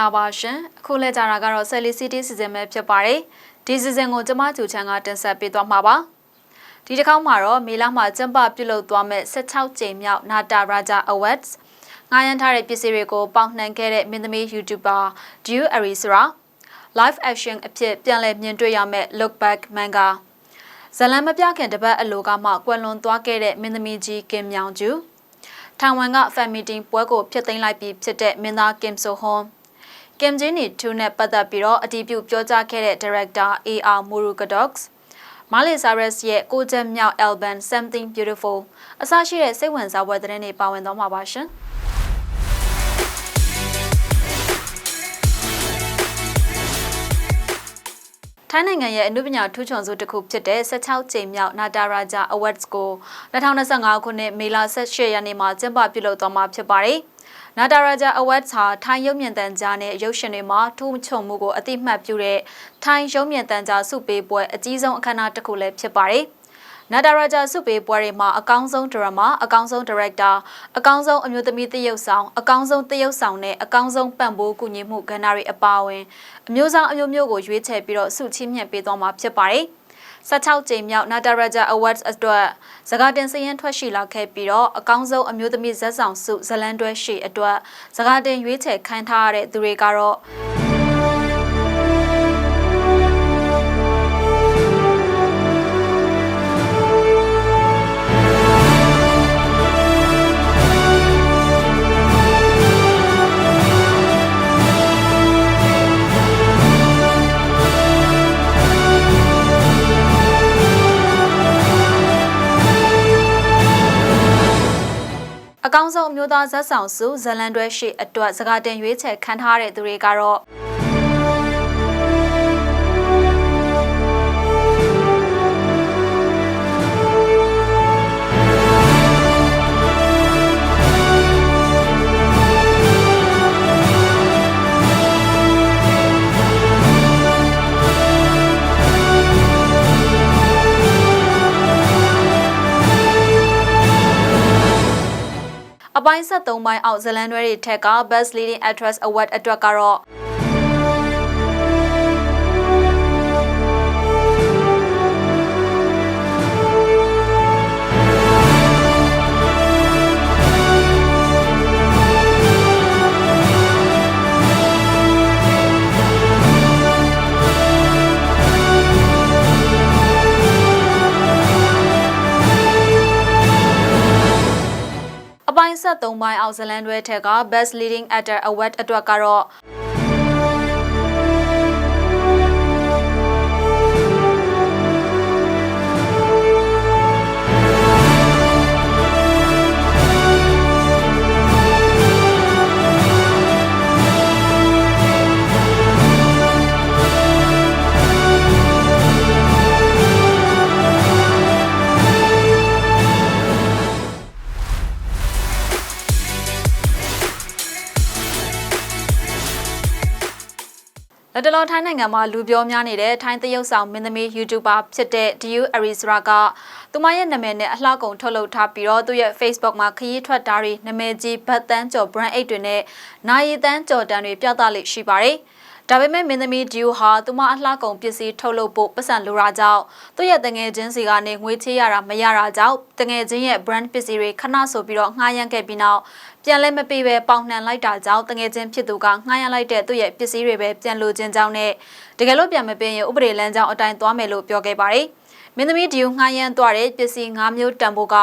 ္ဂလာပါရှင်အခုလဲကြတာကတော့ Sally City Season ပဲဖြစ်ပါတယ်ဒီ season ကိုကျမကျူချန်ကတင်ဆက်ပေးသွားမှာပါဒီတစ်ခေါက်မှာတော့မေလမှာကျင်းပပြုလုပ်သွားမဲ့16ကြိမ်မြောက်နာတာရာဂျာ Awards ငားရမ်းထားတဲ့ပစ္စည်းတွေကိုပေါက်နှံခဲ့တဲ့မင်းသမီး YouTuber Dew Arisra live action အဖြစ်ပြန်လည်မြင်တွေ့ရမဲ့ Look Back Manga ဇလံမပြခင်တပတ်အလိုကမှကွယ်လွန်သွားခဲ့တဲ့မင်းသမီးကြီးကင်မြောင်ကျူထိုင်ဝမ်က fan meeting ပွဲကိုဖျက်သိမ်းလိုက်ပြီးဖြစ်တဲ့မင်းသားကင်ဆိုဟွန် ကင်ဂျင်းနီ2နဲ့ပတ်သက်ပြီးတော့အတည်ပြုပြောကြားခဲ့တဲ့ director AR Murugadox မာလီဆာရက်စ်ရဲ့ကိုချက်မြောက် album Something Beautiful အစရှိတဲ့စိတ်ဝင်စားဖွယ်သတင်းတွေပါဝင်သွားမှာပါရှင်။ထိုင်းနိုင်ငံရဲ့အနုပညာထူးချွန်စုတစ်ခုဖြစ်တဲ့16ကြိမ်မြောက်နာတာရာဂျာ Awards ကို2025ခုနှစ်မေလ18ရက်နေ့မှာကျင်းပပြုလုပ်သွားမှာဖြစ်ပါတယ်။ နာတာရာဂျာ Awards ဟာထိုင်းရုပ်မြင်သံကြားနဲ့ရုပ်ရှင်တွေမှာထူးချွန်မှုကိုအသိမှတ်ပြုတဲ့ထိုင်းရုပ်မြင်သံကြားစုပေးပွဲအကြီးဆုံးအခမ်းအနားတစ်ခုလည်းဖြစ်ပါတယ်။နာတာရာဂျာစုပေးပွဲတွေမှာအကောင်းဆုံးဒရမာအကောင်းဆုံးဒါရိုက်တာအကောင်းဆုံးအမျိုးသမီးသရုပ်ဆောင်အကောင်းဆုံးသရုပ်ဆောင်နဲ့အကောင်းဆုံးပံ့ပိုးကူညီမှုကဏ္ဍတွေအပါအဝင်အမျိုးဆောင်အမျိုးမျိုးကိုရွေးချယ်ပြီးတော့ဆုချီးမြှင့်ပေးသွားမှာဖြစ်ပါတယ် 16ကြိမ်မြောက် Nataraja Awards အတွက်စကားတင်စရင်ထွက်ရှိလာခဲ့ပြီးတော့အကောင်းဆုံးအမျိုးသမီးဇက်ဆောင်ဆုဇလန်တွဲရှိအတွက်စကားတင်ရွေးချယ်ခံထားရတဲ့သူတွေကတော့ မျိုးသားဇက်ဆောင်စုဇလန်တွဲရှိအတွက်စကားတင်ရွေးချယ်ခံထားတဲ့သူတွေကတော့ အပိုင်း73ပိုင်းအောက်ဇလန်တွဲတွေထက်က Best Leading Actress Award အတွက်ကတော့ ပိုင်း73ပိုင်းအောင်ဇလန်တွဲထက်က Best Leading Actor Award အတွက်ကတော့ လက်တလောထိုင်းနိုင်ငံမှာလူပြောများနေတဲ့ထိုင်းသရုပ်ဆောင်မင်းသမီး YouTuber ဖြစ်တဲ့ Diu Arisra ကသူမရဲ့နာမည်နဲ့အလှကုန်ထုတ်လုပ်ထားပြီးတော့သူ့ရဲ့ Facebook မှာခရီးထွက်တာတွေနာမည်ကြီးဘတ်တန်းကျော် brand 8တွေနဲ့နိုင်တန်းကျော်တန်းတွေပြသလိရှိပါတယ်။ ဒါပေမဲ့မင်းသမီးဒီယိုဟာသူမအလှကုန်ပစ္စည်းထုတ်လုပ်ဖို့ပတ်စံလိုတာကြောင့်သူ့ရဲ့တငယ်ချင်းစီကနေငွေချေးရတာမရတာကြောင့်တငယ်ချင်းရဲ့ brand ပစ္စည်းတွေခဏဆိုပြီးတော့ငှားရမ်းခဲ့ပြီးနောက်ပြန်လဲမပေးပဲပေါင်နှံလိုက်တာကြောင့်တငယ်ချင်းဖြစ်သူကငှားရမ်းလိုက်တဲ့သူ့ရဲ့ပစ္စည်းတွေပဲပြန်လိုချင်ကြောင်းနဲ့တကယ်လို့ပြန်မပေးရင်ဥပဒေလမ်းကြောင်းအတိုင်းသွားမယ်လို့ပြောခဲ့ပါတယ်မ င်းသမီးဒီယိုငှားရမ်းသွားတဲ့ပစ္စည်း၅မျိုးတန်ဖိုးက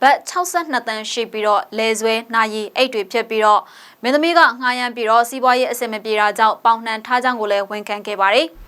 ဘတ်62တန်းရှိပြီးတော့လဲဆွဲနာရီအိတ်တွေဖြစ်ပြီးတော့မင်းသမီးကငှားရမ်းပြီးတော့စီးပွားရေးအဆင်မပြေတာကြောင့်ပေါင်နှံထားကြောင်းကိုလည်းဝန်ခံခဲ့ပါတယ်။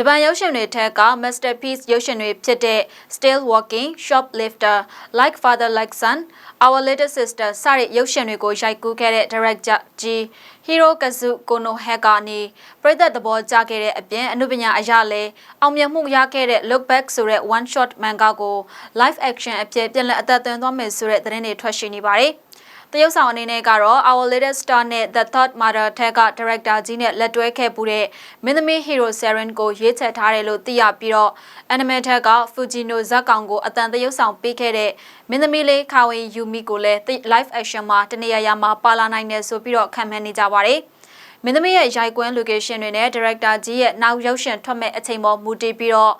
ဂျပန်ရုပ်ရှင်တွေထက်က masterpiece ရုပ်ရှင်တွေဖြစ်တဲ့ Still Walking, Shoplifter, Like Father Like Son, Our Little Sister စတဲ့ရုပ်ရှင်တွေကိုရိုက်ကူးခဲ့တဲ့ director ကြီး Hirokazu Konohaka ကနေပြည်သက်သဘောကျခဲ့တဲ့အပြင်အနုပညာအရာလဲအောင်မြင်မှုရခဲ့တဲ့ Look Back ဆိုတဲ့ one shot manga ကို live action အဖြစ်ပြန်လည်အသက်သွင်းသွားမယ်ဆိုတဲ့သတင်းတွေထွက်ရှိနေပါတယ်။ တရုတ်ဆောင်အနေနဲ့ကတော့ Our Latest Star နဲ့ The Third Mother ထက်က director ကြီးနဲ့လက်တွဲခဲ့ပူတဲ့မင်းသမီး Hero Seren ကိုရွေးချယ်ထားတယ်လို့သိရပြီးတော့ anime ထက်က Fujino ဇက်ကောင်ကိုအတန်တရုတ်ဆောင်ပေးခဲ့တဲ့မင်းသမီးလေးခါဝေယူမီကိုလည်း live action မှာတနေရာရာမှာပါလာနိုင်တယ်ဆိုပြီးတော့ခံမှန်းနေကြပါတယ်။မင်းသမီးရဲ့ရိုက်ကွင်း location တွေနဲ့ director ကြီးရဲ့နောက်ရုပ်ရှင်ထွက်မဲ့အချိန်ပေါ်မူတည်ပြီးတော့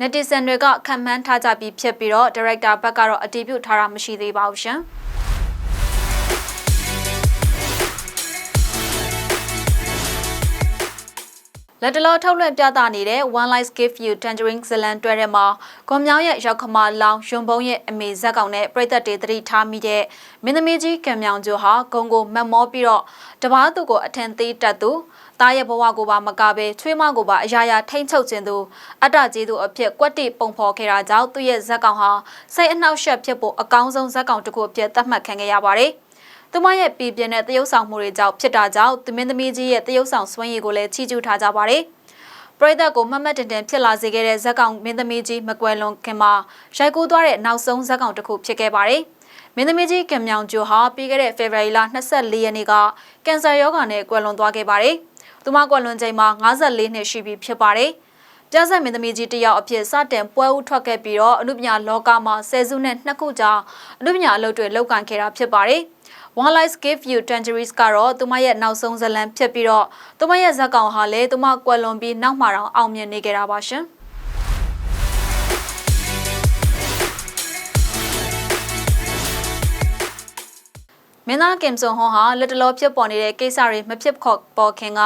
netizen တွေကခံမှန်းထားကြပြီးဖြစ်ပြီးတော့ director ဘက်ကတော့အတည်ပြုထားတာမရှိသေးပါဘူးရှင်။ လက်တလောထုတ်လွှင့်ပြသနေတဲ့ One Life Give You Tangerine ဇလန်တွဲထဲမှာကွန်မြောင်းရဲ့ရောက်ခမလောင်ရွံပုံးရဲ့အမေဇက်ကောင်နဲ့ပြည်သက်တွေတတိထားမိတဲ့မင်းသမီးကြီးကံမြောင်ကျော်ဟာဂုံကိုမတ်မောပြီးတော့တပားသူကိုအထင်သေးတတ်သူတားရဲ့ဘဝကိုပါမကပဲချွေးမကိုပါအရာရာထိမ့်ချုပ်ခြင်းသူအတ္တကြီးသူအဖြစ်ကွက်တိပုံဖော်ခဲ့တာကြောင့်သူ့ရဲ့ဇက်ကောင်ဟာစိတ်အနှောက်အယှက်ဖြစ်ဖို့အကောင်းဆုံးဇက်ကောင်တစ်ခုအဖြစ်သတ်မှတ်ခံခဲ့ရပါတယ်။ သူမရဲ့ပြည်ပြင်းတဲ့တရုတ်ဆောင်မှုတွေကြောင့်ဖြစ်တာကြောင့်သူမင်းသမီးကြီးရဲ့တရုတ်ဆောင်စွမ်းရည်ကိုလည်းချီးကျူးထားကြပါတယ်။ပရိသတ်ကိုမမတ်တင်တင်ဖြစ်လာစေခဲ့တဲ့ဇက်ကောင်မင်းသမီးကြီးမကွယ်လွန်ခင်မှာရိုက်ကူးသွားတဲ့နောက်ဆုံးဇက်ကောင်တစ်ခုဖြစ်ခဲ့ပါတယ်။မင်းသမီးကြီးကင်မြောင်ကျိုဟာပြီးခဲ့တဲ့ဖေဖော်ဝါရီလ24ရက်နေ့ကကင်ဆာရောဂါနဲ့ကွယ်လွန်သွားခဲ့ပါတယ်။သူမကွယ်လွန်ချိန်မှာ54နှစ်ရှိပြီဖြစ်ပါတယ်။ပြဆက်မင်းသမီးကြီးတယောက်အဖြစ်စတင်ပွဲဦးထွက်ခဲ့ပြီးတော့အနုပညာလောကမှာဆယ်စုနှစ်နှစ်ခုကြာအနုပညာအလုပ်တွေလုပ်ကိုင်ခဲ့တာဖြစ်ပါတယ်။ One Life Give You Tangerines ကတော့သူမရဲ့နောက်ဆုံးဇလံဖြစ်ပြီးတော့သူမရဲ့ဇက်ကောင်ဟာလည်းသူမကွယ်လွန်ပြီးနောက်မှာတော့အောင်မြင်နေကြတာပါရှင်။မင်းသားကင်ဆွန်ဟွန်ဟာလက်တလောဖြစ်ပေါ်နေတဲ့ကိစ္စတွေမဖြစ်ခေါ်ပေါ်ခင်က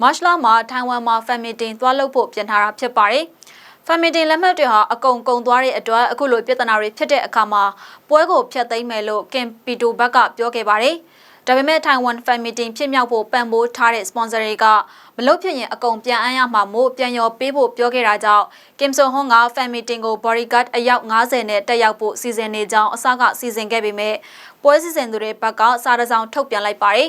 မတ်လမှာထိုင်ဝမ်မှာဖမ်မီတင်သွားလုပ်ဖို့ပြင်ထားတာဖြစ်ပါတယ်။ ဖမ်မီတင်လက်မှတ်တွေဟာအကုန်ကုန်သွားတဲ့အတွက်အခုလိုပြဿနာတွေဖြစ်တဲ့အခါမှာပွဲကိုဖျက်သိမ်းမယ်လို့ကင်ပီတိုဘက်ကပြောခဲ့ပါတယ်။ဒါပေမဲ့ထိုင်ဝမ်ဖန်မီတင်ဖြစ်မြောက်ဖို့ပံ့ပိုးထားတဲ့ sponsor တွေကမလုပ်ဖြစ်ရင်အကုန်ပြန်အမ်းရမှာမို့ပြန်ရောပေးဖို့ပြောခဲ့တာကြောင့်ကင်ဆွန်ဟွန်ကဖန်မီတင်ကို bodyguard အယောက်90နဲ့တက်ရောက်ဖို့စီစဉ်နေကြောင်းအစကစီစဉ်ခဲ့ပေမဲ့ပွဲစီစဉ်သူတွေဘက်ကစာတစောင်ထုတ်ပြန်လိုက်ပါတယ်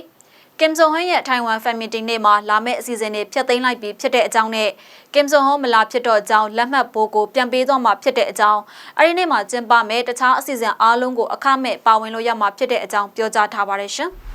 ကင်ဆွန်ဟွန်ရဲ့ထိုင်ဝမ်ဖန်မီတင်နေ့မှာလာမယ့်အစီအစဉ်တွေဖျက်သိမ်းလိုက်ပြီးဖြစ်တဲ့အကြောင်းနဲ့ကင်ဆွန်ဟွန်မလာဖြစ်တော့အကြောင်းလက်မှတ်ဘိုးကိုပြန်ပေးသွားမှာဖြစ်တဲ့အကြောင်းအဲဒီနေ့မှာကျင်းပမယ့်တခြားအစီအစဉ်အားလုံးကိုအခမဲ့ပါဝင်လို့ရမှာဖြစ်တဲ့အကြောင်းပြောကြားထားပါတယ်ရှင်။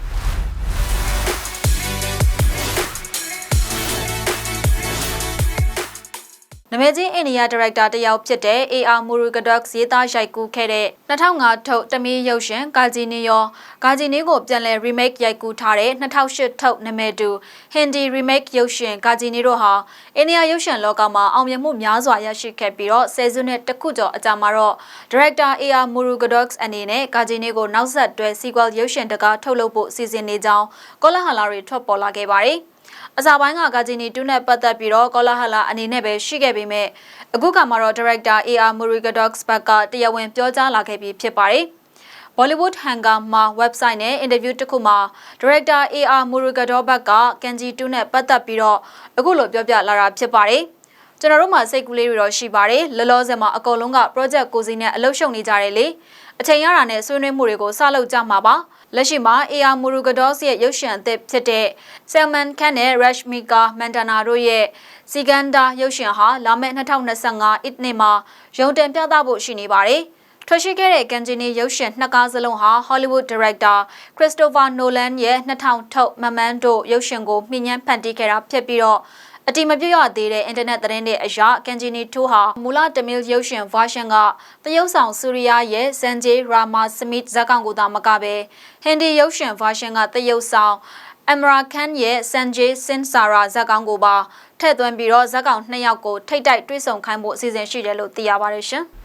မဲချင်းအိန္ဒိယဒါရိုက်တာတယောက်ဖြစ်တဲ့ AR Murugadox ရေးသားရိုက်ကူးခဲ့တဲ့2005ထုတ်တမီးရုပ်ရှင်ကာဂျီနီယောကာဂျီနီကိုပြန်လည် remake ရိုက်ကူးထားတဲ့2008ထုတ်နမဲတူ Hindi remake ရုပ်ရှင်ကာဂျီနီတို့ဟာအိန္ဒိယရုပ်ရှင်လောကမှာအောင်မြင်မှုများစွာရရှိခဲ့ပြီးတော့ဆယ်စုနှစ်တခုကျော်အကြာမှာတော့ဒါရိုက်တာ AR Murugadox အနေနဲ့ကာဂျီနီကိုနောက်ဆက်တွဲ sequel ရုပ်ရှင်တကားထုတ်လုပ်ဖို့စီစဉ်နေကြောင်းကောလဟာလာတွေထွက်ပေါ်လာခဲ့ပါတယ်။ အစာပိုင်းကဂါဂျီနီတူးနဲ့ပတ်သက်ပြီးတော့ကောလာဟလာအနေနဲ့ပဲရှိခဲ့ပေမဲ့အခုကမှတော့ director AR Murigadox ဘက်ကတရားဝင်ပြောကြားလာခဲ့ပြီးဖြစ်ပါတယ်။ Bollywood Hangar မှာ website နဲ့ interview တစ်ခုမှာ director AR Murugador ဘက်ကကန်ဂျီတူးနဲ့ပတ်သက်ပြီးတော့အခုလိုပြောပြလာတာဖြစ်ပါတယ်။ကျွန်တော်တို့မှာစိတ်ကူးလေးတွေတော့ရှိပါတယ်။လောလောဆယ်မှာအကုန်လုံးက project ကိုစီနဲ့အလုပ်ရှုပ်နေကြတယ်လေ။ အချိန်ရတာနဲ့ဆွေးနွေးမှုတွေကိုစလုပ်ကြမှာပါ။လက်ရှိမှာ AR Murugados ရဲ့ရုပ်ရှင်အသစ်ဖြစ်တဲ့ Salman Khan နဲ့ Rashmika Mandanna တို့ရဲ့ Siganda ရုပ်ရှင်ဟာလာမယ့်2025 it နှစ်မှာရုံတင်ပြသဖို့ရှိနေပါတယ်။ထွက်ရှိခဲ့တဲ့ကန်ဂျီနီရုပ်ရှင်နှစ်ကားစလုံးဟာ Hollywood director Christopher Nolan ရဲ့2000ထုတ်မမန်တို့ရုပ်ရှင်ကိုမြင်ញ្ញဖန်တီးခဲ့တာဖြစ်ပြီးတော့ အတိမပြည့်ရသေးတဲ့အင်တာနက်သတင်းတွေအရကန်ဂျီနီ2ဟာမူလတမီလ်ရုပ်ရှင် version ကတရုတ်ဆောင်ဆူရီးယားရဲ့ဇန်ဂျေရာမာစမစ်ဇက်ကောင်ကိုသာမကပဲဟန်ဒီရုပ်ရှင် version ကတရုတ်ဆောင်အမရာကန်ရဲ့စန်ဂျေစင်ဆာရာဇက်ကောင်ကိုပါထည့်သွင်းပြီးတော့ဇက်ကောင်နှစ်ယောက်ကိုထိတ်တိုက်တွဲဆုံခိုင်းဖို့အစီအစဉ်ရှိတယ်လို့သိရပါတယ်ရှင်။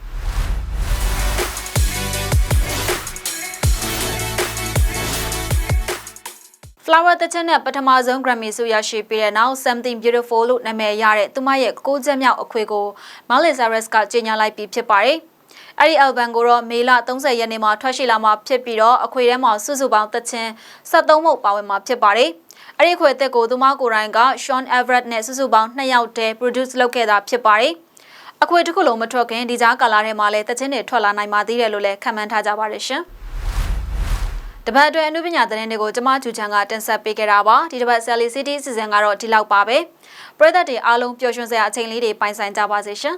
Flower တချက်နဲ့ပထမဆုံး Grammy ဆုရရှိပြီးတဲ့နောက် Something Beautiful လို့နာမည်ရတဲ့သူမရဲ့ကိုးချက်မြောက်အခွေကို Miley Cyrus ကကြေညာလိုက်ပြီးဖြစ်ပါတယ်။အဲ့ဒီ album ကိုတော့မေလ30ရက်နေ့မှာထွက်ရှိလာမှာဖြစ်ပြီးတော့အခွေထဲမှာစုစုပေါင်းတချင်း73မှုပါဝင်မှာဖြစ်ပါတယ်။အဲ့ဒီအခွေအသက်ကိုသူမကိုယ်တိုင်က Sean Everett နဲ့စုစုပေါင်း2ယောက်တည်း produce လုပ်ခဲ့တာဖြစ်ပါတယ်။အခွေတစ်ခုလုံးမထွက်ခင်ဒီကြားကာလထဲမှာလည်းတချင်းတွေထွက်လာနိုင်ပါသေးတယ်လို့လည်းခန့်မှန်းထားကြပါတယ်ရှင်။ တပတ်အတွင်းအနုပညာသတင်းတွေကိုကျမကျူချန်ကတင်ဆက်ပေးခဲ့တာပါဒီတစ်ပတ် Sally City စီစဉ်ကတော့ဒီလောက်ပါပဲပရိသတ်တွေအားလုံးပျော်ရွှင်စရာအချိန်လေးတွေပိုင်ဆိုင်ကြပါစေရှင်